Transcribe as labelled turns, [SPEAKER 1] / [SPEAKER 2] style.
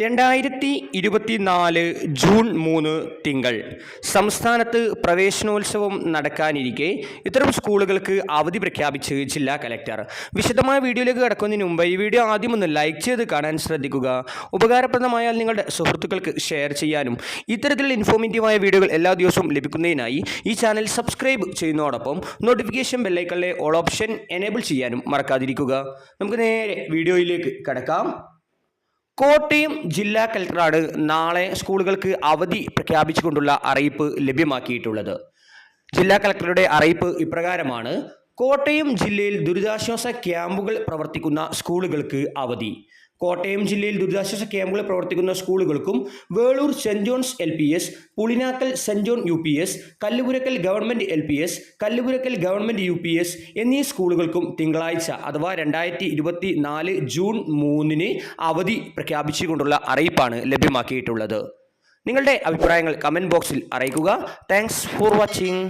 [SPEAKER 1] രണ്ടായിരത്തി ഇരുപത്തിനാല് ജൂൺ മൂന്ന് തിങ്കൾ. സംസ്ഥാനത്ത് പ്രവേശനോത്സവം നടക്കാനിരിക്കെ ഇത്തരം സ്കൂളുകൾക്ക് അവധി പ്രഖ്യാപിച്ച് ജില്ലാ കലക്ടർ. വിശദമായ വീഡിയോയിലേക്ക് കടക്കുന്നതിന് മുമ്പ് ഈ വീഡിയോ ആദ്യം ഒന്ന് ലൈക്ക് ചെയ്ത് കാണാൻ ശ്രദ്ധിക്കുക. ഉപകാരപ്രദമായാൽ നിങ്ങളുടെ സുഹൃത്തുക്കൾക്ക് ഷെയർ ചെയ്യാനും ഇത്തരത്തിലുള്ള ഇൻഫോർമേറ്റീവായ വീഡിയോകൾ എല്ലാ ദിവസവും ലഭിക്കുന്നതിനായി ഈ ചാനൽ സബ്സ്ക്രൈബ് ചെയ്യുന്നതോടൊപ്പം നോട്ടിഫിക്കേഷൻ ബെല്ലൈക്കളിലെ ഓൾ ഓപ്ഷൻ എനേബിൾ ചെയ്യാനും മറക്കാതിരിക്കുക. നമുക്ക് നേരെ വീഡിയോയിലേക്ക് കടക്കാം. കോട്ടയം ജില്ലാ കലക്ടറാണ് നാളെ സ്കൂളുകൾക്ക് അവധി പ്രഖ്യാപിച്ചുകൊണ്ടുള്ള അറിയിപ്പ് ലഭ്യമാക്കിയിട്ടുള്ളത്. ജില്ലാ കലക്ടറുടെ അറിയിപ്പ് ഇപ്രകാരമാണ്. കോട്ടയം ജില്ലയിൽ ദുരിതാശ്വാസ ക്യാമ്പുകൾ പ്രവർത്തിക്കുന്ന സ്കൂളുകൾക്ക് അവധി. കോട്ടയം ജില്ലയിൽ ദുരിതാശ്വാസ ക്യാമ്പുകൾ പ്രവർത്തിക്കുന്ന സ്കൂളുകൾക്കും Velur Saint John's L P S Pulinakkal Saint John U P S Kallupurakkal government L P S Kallupurakkal government U P S എന്നീ സ്കൂളുകൾക്കും തിങ്കളാഴ്ച അഥവാ രണ്ടായിരത്തി ഇരുപത്തി നാല് ജൂൺ മൂന്നിന് അവധി പ്രഖ്യാപിച്ചുകൊണ്ടുള്ള അറിയിപ്പാണ് ലഭ്യമാക്കിയിട്ടുള്ളത്. നിങ്ങളുടെ അഭിപ്രായങ്ങൾ കമന്റ് ബോക്സിൽ അറിയിക്കുക. Thanks for watching